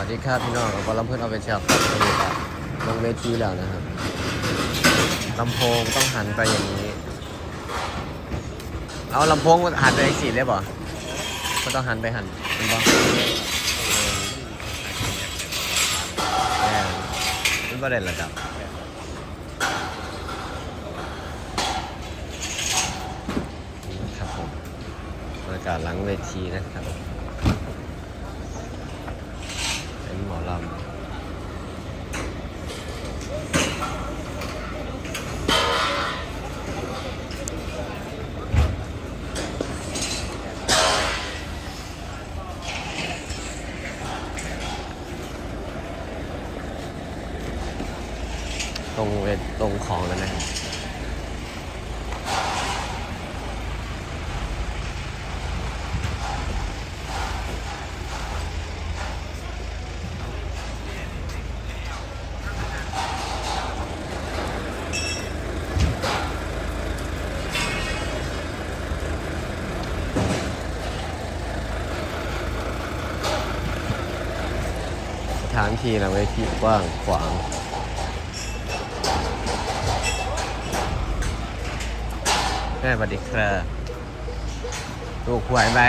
สวัสดีครับพี่น้องกับลำเพื่อนเอาไปแชร์ครับวันนี้ครับลงเวทีแล้วนะครับลำโพงต้องหันไปอย่างนี้ เอาลำโพงหันไปอีกสีได้ป่ะก็ต้องหันไปหันมันบ้างแม่นมันประเด็นระดับครับผมบรรยากาศหลังเวทีนะครับ เป็นหมอ ลำตรงเวทตรงของแล้วนะครับ สถานที่เราไว้ที่กว้างขวาง แม่สวัสดีครับถูกหวยไหม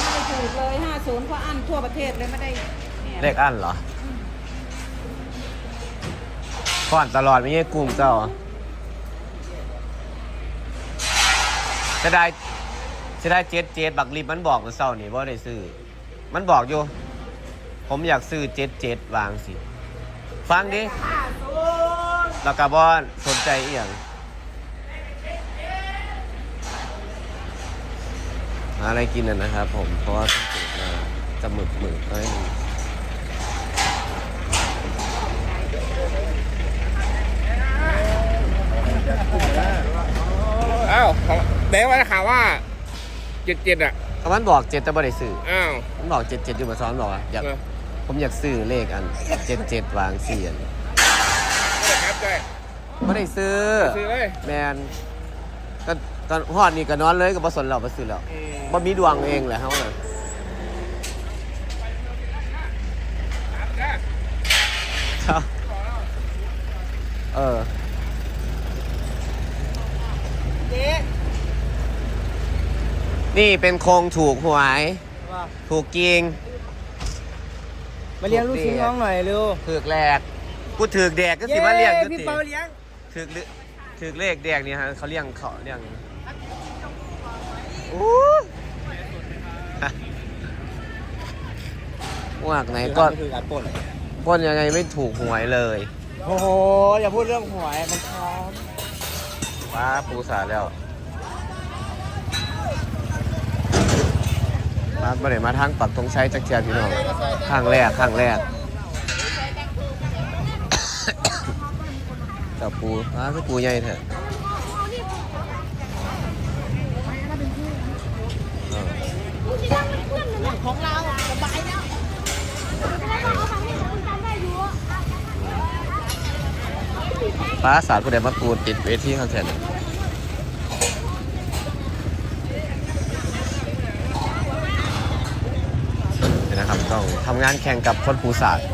ไม่ได้ถูกเลย50เพราะอันทั่วประเทศเลยไม่ได้เนี่ยเลขอันเหรอก่อนตลอดไม่ใช่กลุ่มเจ้าเหรอจะได้จะได้เจ็ดเจ็ดบักลิบมันบอกเมื่อเช้านี่ว่าได้ซื้อ มันบอกอยู่ ผมอยากซื้อเจ็ดเจ็ดวางสิ ฟังดิแล้วก็บอนสนใจอีหยังหาอะไรกินน่ะนะครับผม เพราะว่าต้องตื่นมาจะหมึกหมึกอะไรนี่อ้าวเด็กว่าข่าวว่าเจ็ดเจ็ดอะ ก็มันบอกเจ็ดแต่บ่ได้ซื้ออ้าว มันบอกเจ็ดเจ็ดอยู่มาซ้อนบอกว่าอยาก เออ ผมอยากซื้อเลขอันเจ็ดเจ็ดวางสี่อันไม่ได้ครับเลยไม่ได้ซื้อ ซื้อเลยแมนก็ตอนฮอดนี่ก็นอนเลยก็บ่สนเราบ่ซื้อแล้วอืมบ่มีดวงเองแหละเฮาน่ะครับเออเจ๊นี่เป็นโครงถูกหวยว่าถูกกิง มาเลี้ยงลูกชิ้นน้องหน่อยเร็วถือกแรกกูถือกแดกก็สิมาเลี้ยงย้ยุพี่ติเปาเลี้ยงถือกเลถือกเลขแดกนี่ฮะเขาเลี้ยงเขาเลี้ยงอู้วากไหนก็คือการปล้นปล้นยังไงไม่ถูกหวยเลย โอ้โหอย่าพูดเรื่องหวยมันพร้อมป้าปูสาแล้ว ป้าบ่ได้มาทางปักตรงใช้จักเจียพี่น้องข้างแรกข้างแรกกับปูป้าคือปูใหญ่เถอะเออของเราสบายแล้วป้าสารผู้ใดมาปูติดเวทีคอนเสิร์ตเห็นนะครับต้อ งทำงานแข่งกับคนปูศาสตร์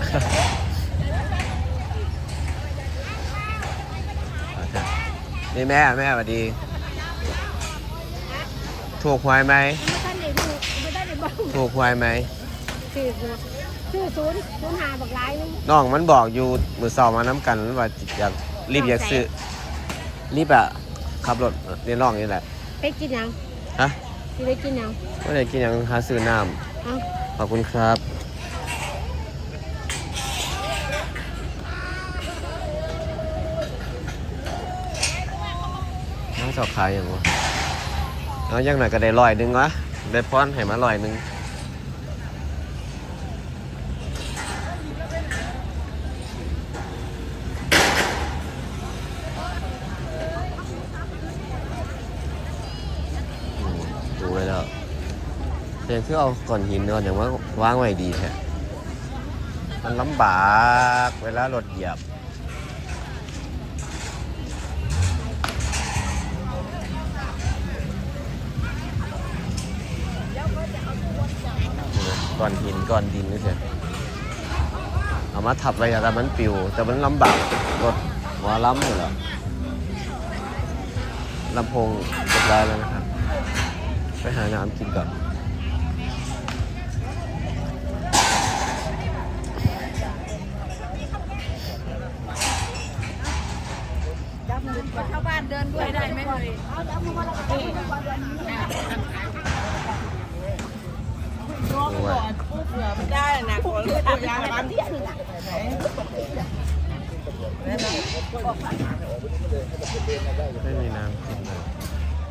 นี่แม่แม่สวัสดี ถูกหวยไหมไม่ได้ในบุไม่ได้ในบ้านถูกหวยไหมคือคือศูนย์ศูนย์หาบักหลายนึงน้องมันบอกอยู่มือสอบมาน้ำกันว่าอยากรีบอยากซื้อรีบอะขับรถเรียนร้องนี่แหละไปกินยังฮะสิไปกินยังไม่ได้กินหยังหาซื้อน้เอ้าำขอบคุณครับ น้องสอบขายอย่างวะเอาอย่างหน่อยก็ได้ลอยหนึ่งวะได้ป้อนให้มาลอยหนึ่งดูไว้แล้วเพียงคือเอาก้อนหินเนอนอย่างว่าวางไว้ดีแท้มันลำบากเวลารถเหยียบ ก้อนหินก้อนดินนี่สิเอามาทับไว้แต่มันปิว แต่มันลำบากรถหัวล้ำเลยเหรอลำโพงเรียบร้อยแล้วนะครับ ไปหาน้ำกินก่อนชาวบ้านเดินด้วยได้ไหมเลย ไม่ได้นะขอเลือดยาบ้านที่หนึ่งอะไม่มีน้ำกินเลย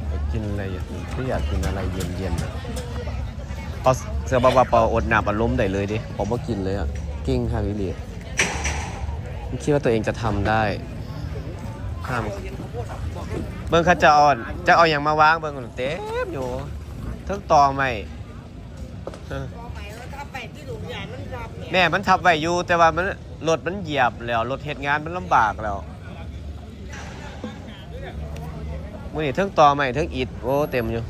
ไปกินอะไรอย่างนี้ที่อยากกินอะไรเย็นๆอะเอาเสือบาบาเปาอดหนาบอารมณ์ได้เลยดิผมก็กินเลยอะกิ้งค่ะวิลีคิดว่าตัวเองจะทำได้ห้ามเบิ้งขาจะเอาจะเอาอย่างมาวางเบิ้งเต็มอยู่ทั้งตอไม่ แม่มันทับไว้อยู่แต่ว่ามันรถมันเหยียบแล้วรถเหตุงานมันลำบากแล้วมือนี่เทิงต่อใหม่เทิงอิดโอ้เต็มอยู่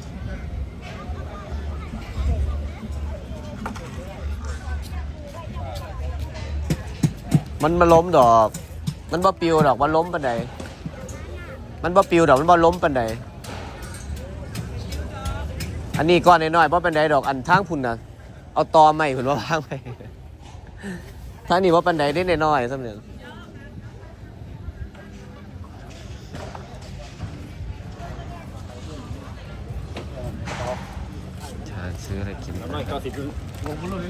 มันมาล้มดอก มันบ่ปิวดอก มันล้มปันใดมันบ่ปิวดอก มันบ่ล้มปันใดอันนี้ก้อนน้อยๆเพราะเป็นใดดอก อันทางพุ่นนะเอาตอใหม่พุ่นว่าวางไป ทานี้ว่าปันใดได้น้อยๆสำเนียงชาซื้ออะไรกินน้อยก็สิบลงพลุน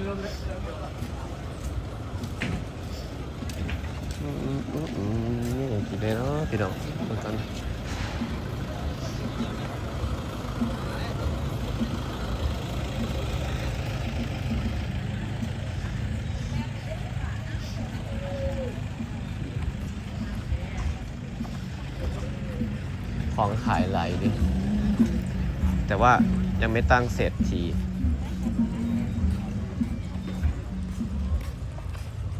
อืมอืมอืมอืมนี่กินได้เนาะพี่น้องเบิ่งกัน ของขายไหลดิ แต่ว่ายังไม่ตั้งเศรษฐี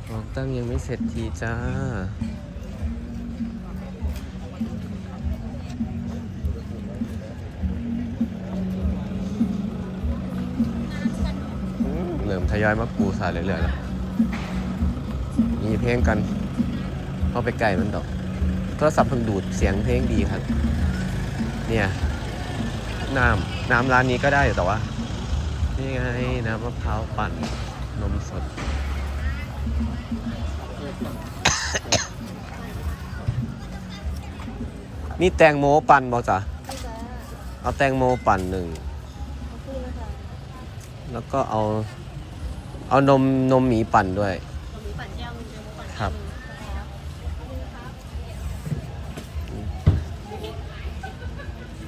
ของตั้งยังไม่เสร็จทีจ้าเริ่มทยอยมาปูสายเรื่อยๆแล้วมีเพลงกันเข้าไปไกลมันดอกโทรศัพท์เพิ่งดูดเสียงเพลงดีครับ เนี่ย น้ำน้ำร้านนี้ก็ได้อยู่แต่ว่า นี่ไงน้ำมะพร้าวปั่นนมสดมีแตงโมปั่นบอจ๊ะเอาแตงโมปั่นหนึ่ง แล้วก็เอา เอานมนมหมีปั่นด้วย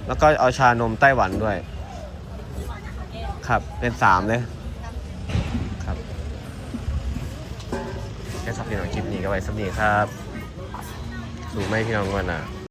แล้วก็เอาชานมไต้หวันด้วย ครับ เป็นสามเลย ครับแค่สับพี่น้องคลิปนี้ก็ไว้สักนี้ครับ ดูไม่พี่น้องก่อนนะ